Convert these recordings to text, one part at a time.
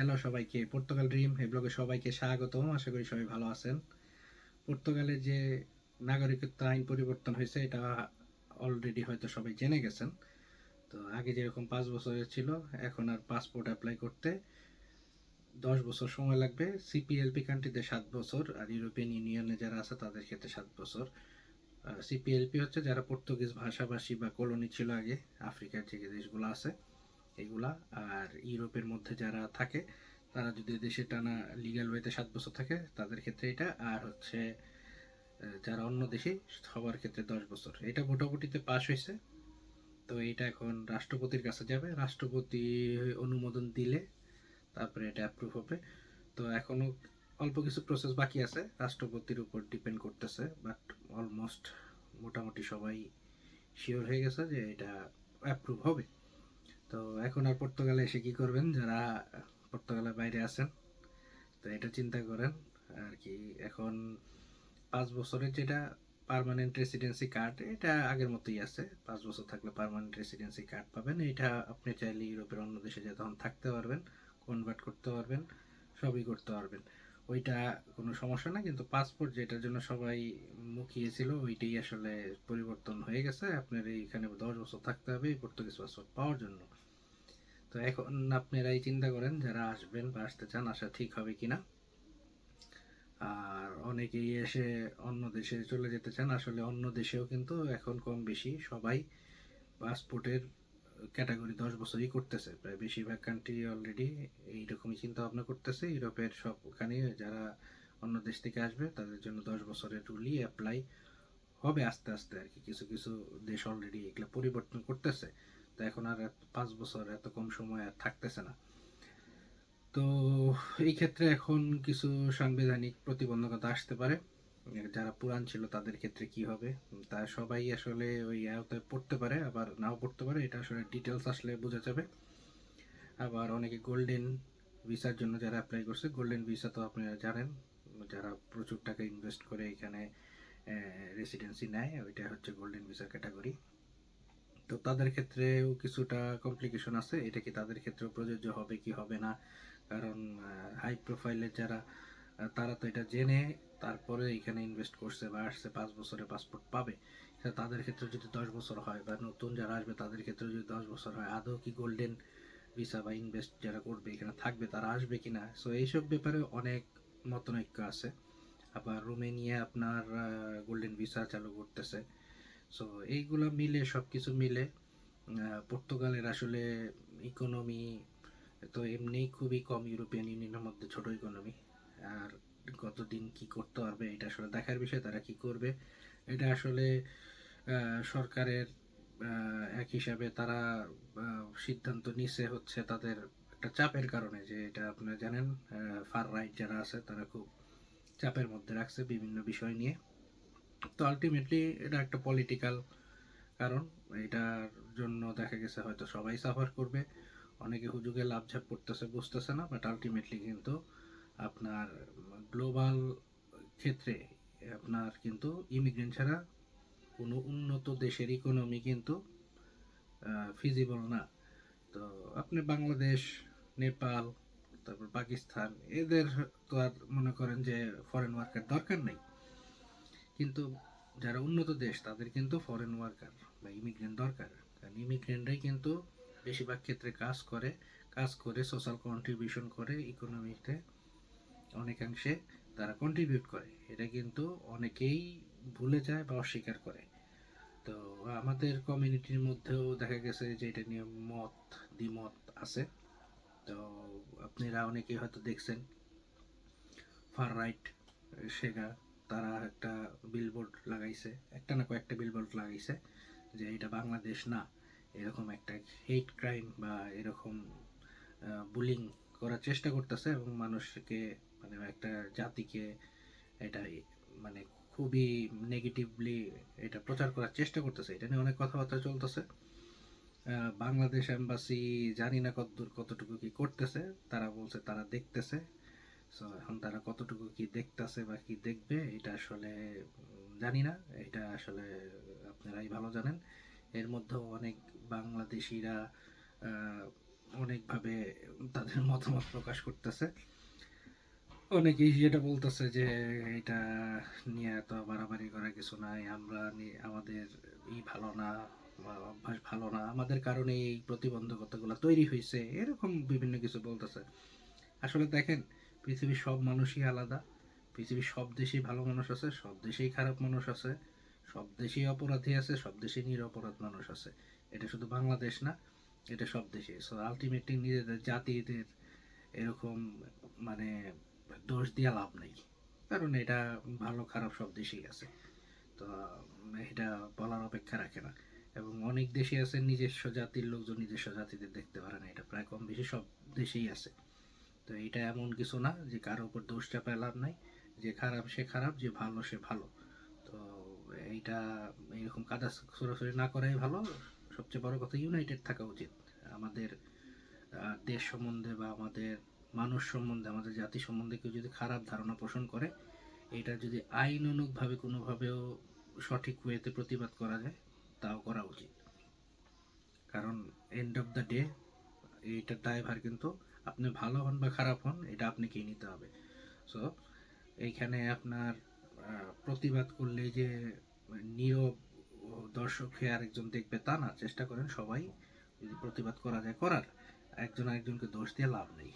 Hello সবাইকে Portugal dream এই ব্লগে সবাইকে স্বাগতম, আশা করি সবাই ভালো আছেন। পর্তুগালে যে নাগরিকত্ব আইন পরিবর্তন হয়েছে, এটা অলরেডি হয়তো সবাই জেনে গেছেন। তো আগে যেরকম পাঁচ বছরের ছিল, এখন আর পাসপোর্ট অ্যাপ্লাই করতে দশ বছর সময় লাগবে। সিপিএলপি কান্ট্রিতে সাত বছর, আর ইউরোপিয়ান ইউনিয়নে যারা আছে, তাদের ক্ষেত্রে সাত বছর। সিপিএলপি হচ্ছে যারা পর্তুগিজ ভাষাভাষী বা কলোনি ছিল আগে, আফ্রিকার যে দেশগুলো আছে এগুলা। আর ইউরোপের মধ্যে যারা থাকে, তারা যদি দেশে টানা লিগ্যাল ওয়েতে সাত বছর থাকে, তাদের ক্ষেত্রে এটা। আর হচ্ছে যারা অন্য দেশে, সবার ক্ষেত্রে দশ বছর। এটা মোটামুটিতে পাশ হয়েছে। তো এটা এখন রাষ্ট্রপতির কাছে যাবে। রাষ্ট্রপতি অনুমোদন দিলে তারপরে এটা অ্যাপ্রুভ হবে। তো এখনও অল্প কিছু প্রসেস বাকি আছে। রাষ্ট্রপতির উপর ডিপেন্ড করতেছে। বাট অলমোস্ট মোটামুটি সবাই শিওর হয়ে গেছে যে এটা অ্যাপ্রুভ হবে। তো এখন আর পর্তুগালে এসে কি করবেন? যারা পর্তুগালের বাইরে আছেন, তো এটা চিন্তা করেন। আর কি, এখন পাঁচ বছরের যেটা পার্মানেন্ট রেসিডেন্সি কার্ড এটা আগের মতোই আছে। পাঁচ বছর থাকলে পার্মানেন্ট রেসিডেন্সি কার্ড পাবেন। এটা আপনি চাইলে ইউরোপের অন্য দেশে যে তখন থাকতে পারবেন কনভার্ট করতে পারবেন, সবই করতে পারবেন। ওইটা কোনো সমস্যা না, কিন্তু পাসপোর্ট যেটার জন্য সবাই মুখিয়েছিল, ওইটাই আসলে পরিবর্তন হয়ে গেছে। আপনার এইখানে দশ বছর থাকতে হবে পর্তুগিজ পাসপোর্ট পাওয়ার জন্য। তো এখন আপনারাই চিন্তা করেন যারা আসবেন বা আসতে চান আসা ঠিক হবে কিনা। আর অনেকেই এসে অন্য দেশে চলে যেতে চান, আসলে অন্য দেশেও কিন্তু এখন কম বেশি সবাই পাসপোর্টের ক্যাটাগরি দশ বছরই করতেছে। প্রায় বেশিরভাগ কান্ট্রি অলরেডি এইরকমই চিন্তা ভাবনা করতেছে। ইউরোপের সবখানে যারা অন্য দেশ থেকে আসবে, তাদের জন্য দশ বছরের রুলই অ্যাপ্লাই হবে আস্তে আস্তে আর কি। কিছু কিছু দেশ অলরেডি এগুলো পরিবর্তন করতেছে। তো এখন আর পাঁচ বছর এত কম সময় আর থাকতেছে না। তো এই ক্ষেত্রে এখন কিছু সাংবিধানিক প্রতিবন্ধকতা আসতে পারে। যারা পুরান ছিল তাদের ক্ষেত্রে কি হবে? তা সবাই আসলে ওই আওতায় পড়তে পারে, আবার নাও পড়তে পারে। এটা আসলে ডিটেলস আসলে বোঝা যাবে। আবার অনেকে গোল্ডেন ভিসার জন্য যারা অ্যাপ্লাই করছে গোল্ডেন ভিসা তো আপনারা জানেন, যারা প্রচুর টাকা ইনভেস্ট করে এখানে রেসিডেন্সি নেয়, ওইটা হচ্ছে গোল্ডেন ভিসার ক্যাটাগরি তো তাদের ক্ষেত্রেও কিছুটা কমপ্লিকেশন আছে। এটা কি তাদের ক্ষেত্রেও প্রযোজ্য হবে কি হবে না? কারণ হাই প্রোফাইলের যারা তারা তো এটা জেনে তারপরে এখানে ইনভেস্ট করছে বা আসছে, পাঁচ বছরে পাসপোর্ট পাবে। তাদের ক্ষেত্রে যদি দশ বছর হয় বা নতুন যারা আসবে, তাদের ক্ষেত্রে যদি দশ বছর হয়, আদৌ কি গোল্ডেন ভিসা বা ইনভেস্ট যারা করবে, এখানে থাকবে, তারা আসবে কিনা? সো এইসব ব্যাপারে অনেক মতনৈক্য আছে। আবার রোমেনিয়া আপনার গোল্ডেন ভিসা চালু করতেছে। সো এইগুলো মিলে সব কিছু মিলে পর্তুগালের আসলে ইকোনমি তো এমনিই খুবই কম ইউরোপিয়ান ইউনিয়নের মধ্যে ছোট ইকোনমি আর কতদিন কি করতে পারবে, এটা আসলে দেখার বিষয়, তারা কি করবে, এটা আসলে সরকারের এক হিসাবে তারা সিদ্ধান্ত নিছে হচ্ছে তাদের একটা চাপের কারণে যে এটা আপনারা জানেন ফার রাইট যারা আছে তারা খুব চাপের মধ্যে রাখছে বিভিন্ন বিষয় নিয়ে। তো আলটিমেটলি এটা একটা পলিটিক্যাল কারণ। এটার জন্য দেখা গেছে হয়তো সবাই সাফার করবে। অনেকে হুজুগে লাভঝাপ করতেছে, বুঝতেছে না বাট আলটিমেটলি কিন্তু আপনার গ্লোবাল ক্ষেত্রে আপনার কিন্তু ইমিগ্রেন্ট ছাড়া কোনো উন্নত দেশের ইকোনমি কিন্তু ফিজিবল না। তো আপনি বাংলাদেশ, নেপাল, তারপর পাকিস্তান, এদের তো আর মনে করেন যে ফরেন ওয়ার্কার দরকার নেই। কিন্তু যারা উন্নত দেশ, তাদের কিন্তু ফরেন ওয়ার্কার বা ইমিগ্রেন্ট দরকার। কারণ ইমিগ্রেন্টরাই কিন্তু বেশিরভাগ ক্ষেত্রে কাজ করে কাজ করে সোশ্যাল কন্ট্রিবিউশন করে ইকোনমিতে অনেকাংশে তারা কন্ট্রিবিউট করে। এটা কিন্তু অনেকেই ভুলে যায় বা অস্বীকার করে। তো আমাদের কমিউনিটির মধ্যেও দেখা গেছে যে এটা নিয়ে মত, দ্বিমত আছে। তো আপনারা অনেকেই হয়তো দেখছেন ফার রাইট সেগা তারা একটা বিলবোর্ড লাগাইছে, একটা না কয়েকটা বিলবোর্ড লাগাইছে যে এটা বাংলাদেশ না, এরকম একটা হেট ক্রাইম বা এরকম বুলিং করার চেষ্টা করতেছে এবং মানুষকে মানে একটা জাতিকে এটা মানে খুবই নেগেটিভলি এটা প্রচার করার চেষ্টা করতেছে। এটা নিয়ে অনেক কথাবার্তা চলতেছে। বাংলাদেশ এম্বাসি জানি না কতদূর কতটুকু কি করতেছে, তারা বলছে তারা দেখতেছে। সো এখন তারা কতটুকু কি দেখতেছে বা কি দেখবে, এটা আসলে জানি না। এটা আসলে আপনারাই ভালো জানেন। এর মধ্যেও অনেক বাংলাদেশিরা অনেকভাবে তাদের মতামত প্রকাশ করতেছে। অনেকেই যেটা বলতেছে যে, এটা নিয়ে এত বাড়াবাড়ি করা কিছু নাই। আমরা আমাদের ই ভালো না, বা অভ্যাস ভালো না। আমাদের কারণে এই প্রতিবন্ধকতাগুলো তৈরি হয়েছে এরকম বিভিন্ন কিছু বলতেছে। আসলে দেখেন পৃথিবীর সব মানুষই আলাদা। পৃথিবীর সব দেশেই ভালো মানুষ আছে, সব দেশেই খারাপ মানুষ আছে, সব দেশেই অপরাধী আছে, সব দেশেই নিরপরাধ মানুষ আছে। এটা শুধু বাংলাদেশ না, এটা সব দেশে সো আলটিমেটলি নিজেদের জাতিদের এরকম মানে দোষ দিয়ে লাভ নেই। কারণ এটা ভালো, খারাপ সব দেশেই আছে। তো, এটা বলার অপেক্ষা রাখে না। এবং অনেক দেশে আছে, নিজস্ব জাতির লোকজন নিজস্ব জাতিদের দেখতে পারে না। এটা প্রায় কম বেশি সব দেশেই আছে। তো এটা এমন কিছু না যে কারোর উপর দোষ চাপায় লাভ নাই। যে খারাপ সে খারাপ, যে ভালো সে ভালো। তো এইটা এরকম কাদা সরাসরি না করাই ভালো। সবচেয়ে বড় কথা ইউনাইটেড থাকা উচিত। আমাদের দেশ সম্বন্ধে বা আমাদের মানুষ সম্বন্ধে, আমাদের জাতি সম্বন্ধে কেউ যদি খারাপ ধারণা পোষণ করে, এটা যদি আইনানুগভাবে কোনোভাবেও সঠিক ওয়েতে প্রতিবাদ করা যায়, তাও করা উচিত। কারণ এন্ড অফ দ্য ডে এইটার দায়ভার কিন্তু আপনি ভালো হন বা খারাপ হন, এটা আপনাকেই নিতে হবে। সো এইখানে আপনার প্রতিবাদ করলে যে নীরব দর্শক হয়ে আরেকজন দেখবে তা না, চেষ্টা করেন সবাই যদি প্রতিবাদ করা যায়, করার। একজন আরেকজনকে দোষ দিয়ে লাভ নেই।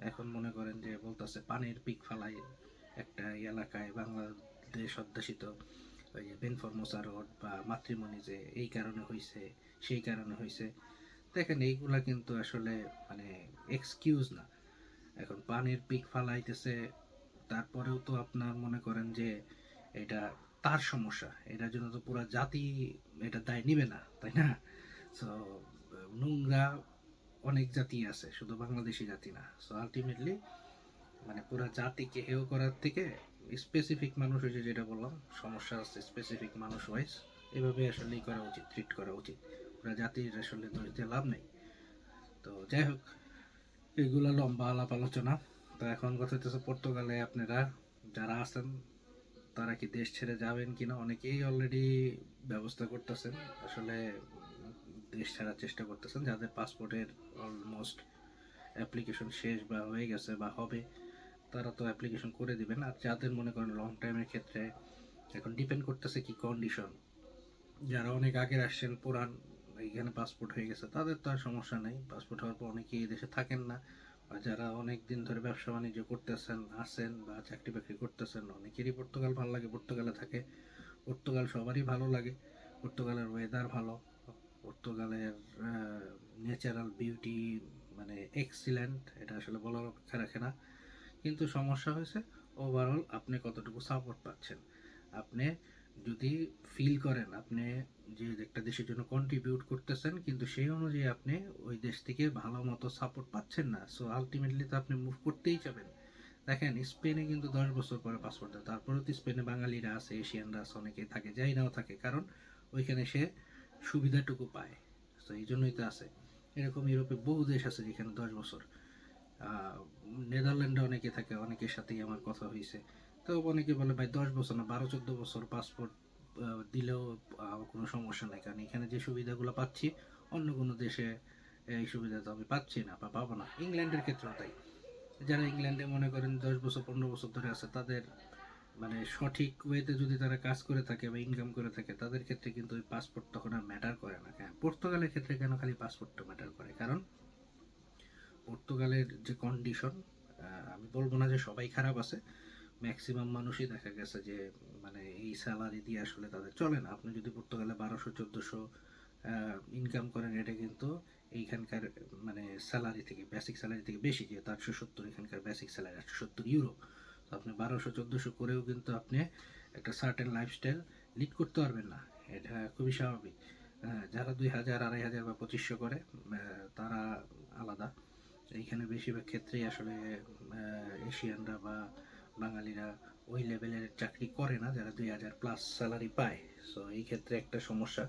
এখন মনে করেন যে বলতেছে, পানির পিক ফালাই একটা এলাকায় বাংলাদেশ অধ্যাসিত ওই যে বেনফরমোসা রোড বা মাতৃমণি যে এই কারণে হয়েছে সেই কারণে হয়েছে দেখেন, এইগুলা কিন্তু আসলে মানে এক্সকিউজ না। এখন পানির পিক ফালাইতেছে, তারপরেও তো আপনার মনে করেন যে এটা তার সমস্যা। এটার জন্য তো পুরো জাতি এটা দায় নিবে না, তাই না? সো নোংরা অনেক জাতি আছে, শুধু বাংলাদেশি জাতি না। সো আলটিমেটলি মানে পুরো জাতিকে হেয় করার থেকে স্পেসিফিক মানুষ হয়েছে যেটা বললাম, সমস্যা আছে স্পেসিফিক মানুষ ওয়াইজ এভাবে আসলে করা উচিত ট্রিট করা উচিত। পুরো জাতির আসলে দোষ লাভ নেই। তো যাই হোক, এগুলো লম্বা আলাপ আলোচনা। তো এখন কথা হচ্ছে পর্তুগালে আপনারা যারা আছেন, তারা কি দেশ ছেড়ে যাবেন কিনা অনেকেই অলরেডি ব্যবস্থা করতেছেন। আসলে দেশ ছাড়ার চেষ্টা করতেছেন, যাদের পাসপোর্টের অলমোস্ট অ্যাপ্লিকেশন শেষ বা হয়ে গেছে বা হবে, তারা তো অ্যাপ্লিকেশন করে দিবেন। আর যাদের মনে করেন লং টাইমের ক্ষেত্রে এখন ডিপেন্ড করতেছে কি কন্ডিশন যারা অনেক আগের আসছেন, পুরান এইখানে পাসপোর্ট হয়ে গেছে, তাদের তো আর সমস্যা নেই। পাসপোর্ট হওয়ার পর অনেকেই এই দেশে থাকেন না। আর যারা অনেক দিন ধরে ব্যবসা বাণিজ্য করতেছেন, আছেন বা চাকরি বাকরি করতেছেন, অনেকেরই পর্তুগাল ভালো লাগে, পর্তুগালে থাকে। পর্তুগাল সবারই ভালো লাগে। পর্তুগালের ওয়েদার ভালো। পর্তুগালের ন্যাচারাল বিউটি মানে এক্সিলেন্ট এটা আসলে বলার অপেক্ষা রাখে না। কিন্তু সমস্যা হয়েছে ওভারঅল আপনি কতটুকু সাপোর্ট পাচ্ছেন? আপনি যদি ফিল করেন আপনি যে একটা দেশের জন্য কন্ট্রিবিউট করতেছেন, কিন্তু সেই অনুযায়ী আপনি ওই দেশ থেকে ভালো মতো সাপোর্ট পাচ্ছেন না সো আলটিমেটলি তো আপনি মুভ করতেই যাবেন দেখেন, স্পেনে কিন্তু দশ বছর পরে পাসপোর্ট দেয়, তারপরেও তো স্পেনে বাঙালিরা আছে, এশিয়ানরা আছে, অনেকেই থাকে, যাই নাও থাকে, কারণ ওইখানে সে সুবিধাটুকু পায় তো এই জন্যই তো আছে। এরকম ইউরোপে বহু দেশ আছে যেখানে দশ বছর। নেদারল্যান্ডে অনেকে থাকে, অনেকের সাথেই আমার কথা হয়েছে। তো অনেকে বলে, ভাই, দশ বছর না, বারো, চোদ্দ বছর পাসপোর্ট দিলেও কোনো সমস্যা নাই। কারণ এখানে যে সুবিধাগুলো পাচ্ছি, অন্য কোনো দেশে এই সুবিধা তো আমি পাচ্ছি না বা পাবো না। ইংল্যান্ডের ক্ষেত্রেও তাই। যারা ইংল্যান্ডে মনে করেন দশ বছর, পনেরো বছর ধরে আছে, তাদের মানে সঠিক ওয়েতে যদি তারা কাজ করে থাকে বা ইনকাম করে থাকে, তাদের ক্ষেত্রে কিন্তু ওই পাসপোর্ট তখন আর ম্যাটার করে না। হ্যাঁ পর্তুগালের ক্ষেত্রে কেন খালি পাসপোর্টটা ম্যাটার করে? কারণ পর্তুগালের যে কন্ডিশন আমি বলব না যে সবাই খারাপ আছে ম্যাক্সিমাম মানুষই দেখা গেছে যে মানে এই স্যালারি দিয়ে আসলে তাদের চলে না। আপনি যদি পর্তুগালে বারোশো, চোদ্দোশো ইনকাম করেন, এটা কিন্তু এইখানকার মানে স্যালারি থেকে বেসিক স্যালারি থেকে বেশি, যেহেতু আটশো সত্তর, এখানকার বেসিক স্যালারি আটশো সত্তর ইউরো তো আপনি বারোশো, চোদ্দোশো করেও কিন্তু আপনি একটা সার্টেন লাইফস্টাইল লিড করতে পারবেন না। এটা খুবই স্বাভাবিক। যারা দুই হাজার, আড়াই হাজার বা পঁচিশশো করে তারা আলাদা। এইখানে বেশিরভাগ ক্ষেত্রেই আসলে এশিয়ানরা বা বাঙালিরা ওই লেভেলের চাকরি করে না, যারা দুই হাজার প্লাস স্যালারি পায়। সো এই ক্ষেত্রে একটা সমস্যা।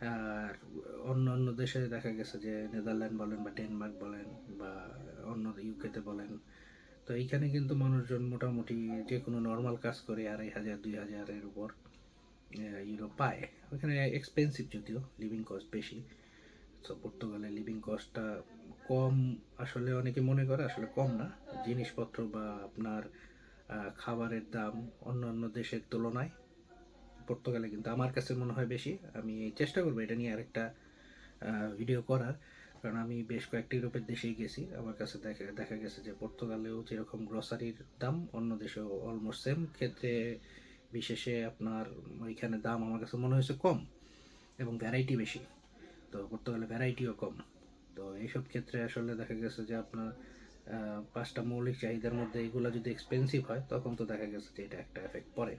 আর অন্য অন্য দেশে দেখা গেছে যে নেদারল্যান্ড বলেন বা ডেনমার্ক বলেন বা অন্য ইউকেতে বলেন, তো এইখানে কিন্তু মানুষজন মোটামুটি যে কোনো নর্মাল কাজ করে আড়াই হাজার, দুই হাজারের উপর ইউরো পায়। ওখানে এক্সপেন্সিভ যদিও লিভিং কস্ট বেশি। তো পর্তুগালে লিভিং কস্টটা কম আসলে অনেকে মনে করে, আসলে কম না। জিনিসপত্র বা আপনার খাবারের দাম অন্য অন্য দেশের তুলনায়, পর্তুগালে কিন্তু আমার কাছে মনে হয় বেশি। আমি চেষ্টা করব এটা নিয়ে আরেকটা ভিডিও করার। কারণ আমি বেশ কয়েকটি ইউরোপের দেশেই গেছি। আমার কাছে দেখা দেখা গেছে যে পর্তুগালেও যেরকম গ্রসারির দাম, অন্য দেশেও অলমোস্ট সেম ক্ষেত্রে বিশেষে আপনার ওইখানে দাম আমার কাছে মনে হয়েছে কম এবং ভ্যারাইটি বেশি। তো পর্তুগালে ভ্যারাইটিও কম। তো এইসব ক্ষেত্রে আসলে দেখা গেছে যে আপনার পাঁচটা মৌলিক চাহিদার মধ্যে এগুলো যদি এক্সপেন্সিভ হয়, তখন তো দেখা গেছে যে এটা একটা এফেক্ট পড়ে।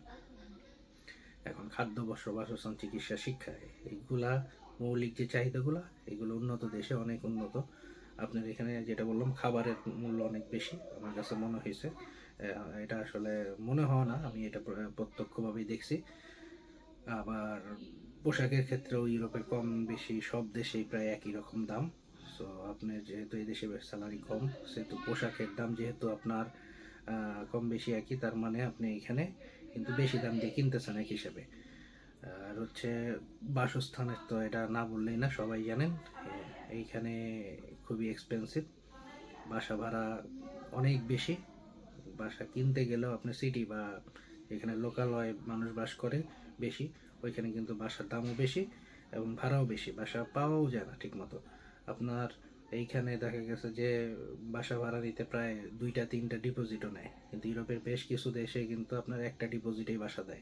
এখন খাদ্য, বস্ত্র, বাসস্থান, চিকিৎসা, শিক্ষা এইগুলা মৌলিক যে চাহিদাগুলো, এগুলো উন্নত দেশে অনেক উন্নত। আপনার এখানে যেটা বললাম, খাবারের মূল্য অনেক বেশি, আমার কাছে মনে হয়েছে। এটা আসলে মনে হয় না, আমি এটা প্রত্যক্ষভাবেই দেখছি। আবার পোশাকের ক্ষেত্রেও ইউরোপের কম বেশি সব দেশেই প্রায় একই রকম দাম। সো আপনার যেহেতু এই দেশে স্যালারি কম, সেহেতু পোশাকের দাম যেহেতু আপনার কম বেশি একই, তার মানে আপনি এখানে কিন্তু বেশি দাম দিয়ে কিনতেছেন এক হিসেবে। আর হচ্ছে বাসস্থানের তো এটা না বললেই না, সবাই জানেন এইখানে খুবই এক্সপেন্সিভ বাসা ভাড়া অনেক বেশি। বাসা কিনতে গেলেও আপনি সিটি বা এখানে লোকালয় মানুষ বাস করে বেশি, ওইখানে কিন্তু বাসার দামও বেশি এবং ভাড়াও বেশি। বাসা পাওয়াও যায় না ঠিক মতো আপনার এইখানে দেখা গেছে যে বাসা ভাড়া নিতে প্রায় দুইটা, তিনটা ডিপোজিটও নেয়। কিন্তু ইউরোপের বেশ কিছু দেশে কিন্তু আপনার একটা ডিপোজিটেই বাসা দেয়।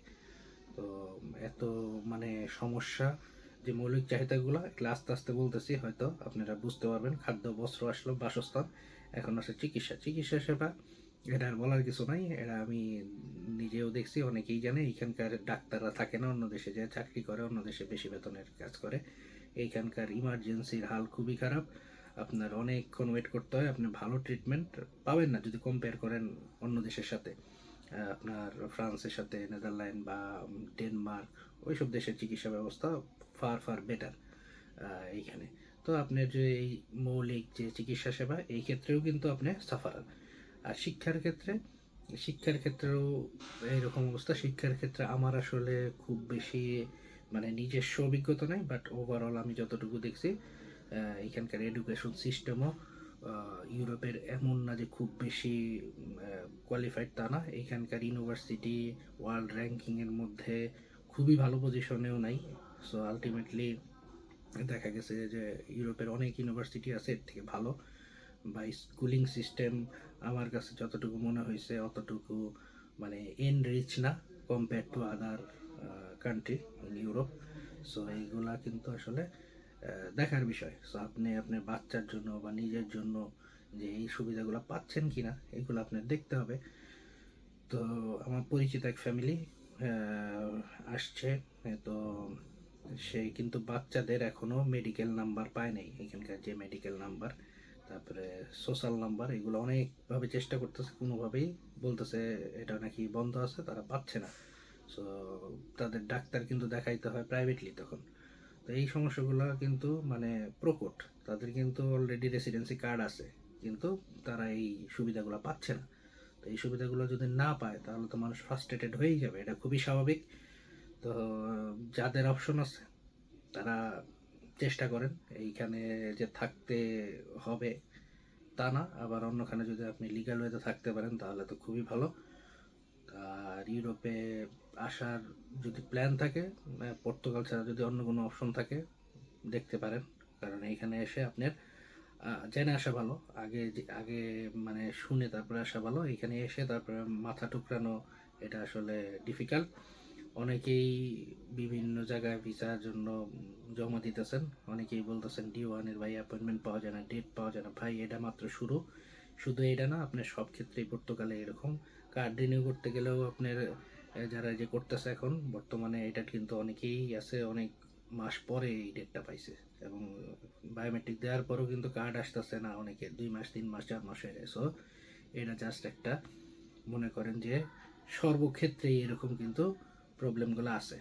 তো এত মানে সমস্যা যে মৌলিক চাহিদাগুলো এগুলো আস্তে আস্তে বলতেছি, হয়তো আপনারা বুঝতে পারবেন, খাদ্য, বস্ত্র আসলো, বাসস্থান, এখন আছে চিকিৎসা। চিকিৎসা সেবা, এটা আর বলার কিছু নাই, এটা আমি নিজেও দেখছি, অনেকেই জানে এখানকার ডাক্তাররা থাকে না, অন্য দেশে যে চাকরি করে, অন্য দেশে বেশি বেতনের কাজ করে। এইখানকার ইমার্জেন্সির হাল খুবই খারাপ। আপনার অনেকক্ষণ ওয়েট করতে হয়, আপনি ভালো ট্রিটমেন্ট পাবেন না যদি কম্পেয়ার করেন অন্য দেশের সাথে। আপনার ফ্রান্সের সাথে, নেদারল্যান্ড বা ডেনমার্ক, ওইসব দেশের চিকিৎসা ব্যবস্থা ফার ফার বেটার এইখানে। তো আপনার যে এই মৌলিক যে চিকিৎসা সেবা, এই ক্ষেত্রেও কিন্তু আপনি সাফারান আর শিক্ষার ক্ষেত্রে, শিক্ষার ক্ষেত্রেও এইরকম অবস্থা। শিক্ষার ক্ষেত্রে আমার আসলে খুব বেশি মানে নিজস্ব অভিজ্ঞতা নাই বাট ওভারঅল আমি যতটুকু দেখছি এখানকার এডুকেশন সিস্টেমও ইউরোপের এমন না যে খুব বেশি কোয়ালিফাইড তা না। এখানকার ইউনিভার্সিটি ওয়ার্ল্ড র্যাঙ্কিংয়ের মধ্যে খুবই ভালো পজিশনেও নাই। সো আলটিমেটলি দেখা গেছে যে ইউরোপের অনেক ইউনিভার্সিটি আছে, এর থেকে ভালো। বা স্কুলিং সিস্টেম আমার কাছে যতটুকু মনে হয়েছে, অতটুকু মানে এন রিচ না compare to other country Europe so এইগুলা কিন্তু আসলে দেখার বিষয়। সো আপনি আপনার বাচ্চার জন্য বা নিজের জন্য যে এই সুবিধাগুলো পাচ্ছেন কিনা, এগুলো আপনার দেখতে হবে। তো, আমার পরিচিত এক ফ্যামিলি আসছে। তো, সে কিন্তু বাচ্চাদের এখনও মেডিকেল নাম্বার পায় নাই। এখানকার যে মেডিকেল নাম্বার তারপরে সোশ্যাল নাম্বার এগুলো অনেকভাবে চেষ্টা করতেছে, কোনোভাবেই বলতেছে, এটা নাকি বন্ধ আছে, তারা পাচ্ছে না। সো তাদের ডাক্তার কিন্তু দেখাইতে হয় প্রাইভেটলি তখন। তো এই সমস্যাগুলো কিন্তু মানে প্রকট। তাদের কিন্তু অলরেডি রেসিডেন্সি কার্ড আছে, কিন্তু তারা এই সুবিধাগুলো পাচ্ছে না। তো এই সুবিধাগুলো যদি না পায়, তাহলে তো মানুষ ফ্রাস্ট্রেটেড হয়েই যাবে। এটা খুবই স্বাভাবিক। তো, যাদের অপশন আছে, তারা চেষ্টা করেন এইখানে যে থাকতে হবে তা না। আবার অন্যখানে যদি আপনি লিগাল ওয়েতে থাকতে পারেন, তাহলে তো খুবই ভালো। আর ইউরোপে আসার যদি প্ল্যান থাকে পর্তুগাল ছাড়া যদি অন্য কোনো অপশন থাকে, দেখতে পারেন। কারণ এইখানে এসে আপনার জেনে আসা ভালো। আগে আগে মানে শুনে তারপরে আসা ভালো। এখানে এসে তারপরে মাথা টুকরানো এটা আসলে ডিফিকাল্ট অনেকেই বিভিন্ন জায়গায় ভিসার জন্য জমা দিতেছেন। অনেকেই বলতেছেন ডি ওয়ানের ভাই অ্যাপয়েন্টমেন্ট পাওয়া যায় না ডেট পাওয়া যায় না। ভাই, এটা মাত্র শুরু। শুধু এটা না, আপনার সব ক্ষেত্রেই পর্তুগালে এরকম। কার্ড রিনিউ করতে গেলেও আপনার যারা যে করতেছে এখন, বর্তমানে এটা কিন্তু অনেকেই আছে, অনেক মাস পরে এই ডেটটা পাইছে। এবং বায়োমেট্রিক দেওয়ার পরও কিন্তু কার্ড আসতেছে না অনেকে, দুই মাস, তিন মাস, চার মাস হয়ে সো এটা জাস্ট একটা মনে করেন যে সর্বক্ষেত্রেই এরকম কিন্তু প্রবলেমগুলো আছে।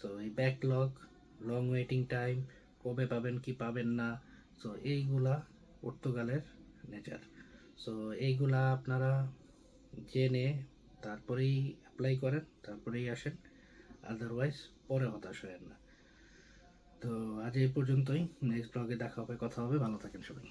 তো এই ব্যাকলগ লং ওয়েটিং টাইম কবে পাবেন, কি পাবেন না সো এইগুলা পর্তুগালের নেচার সো এইগুলা আপনারা জেনে তারপরেই অ্যাপ্লাই করেন, তারপরেই আসেন। আদারওয়াইজ পরে হতাশ হয়েন না। তো আজ এই পর্যন্তই। নেক্সট ব্লগে দেখা হবে, কথা হবে। ভালো থাকেন সবাই।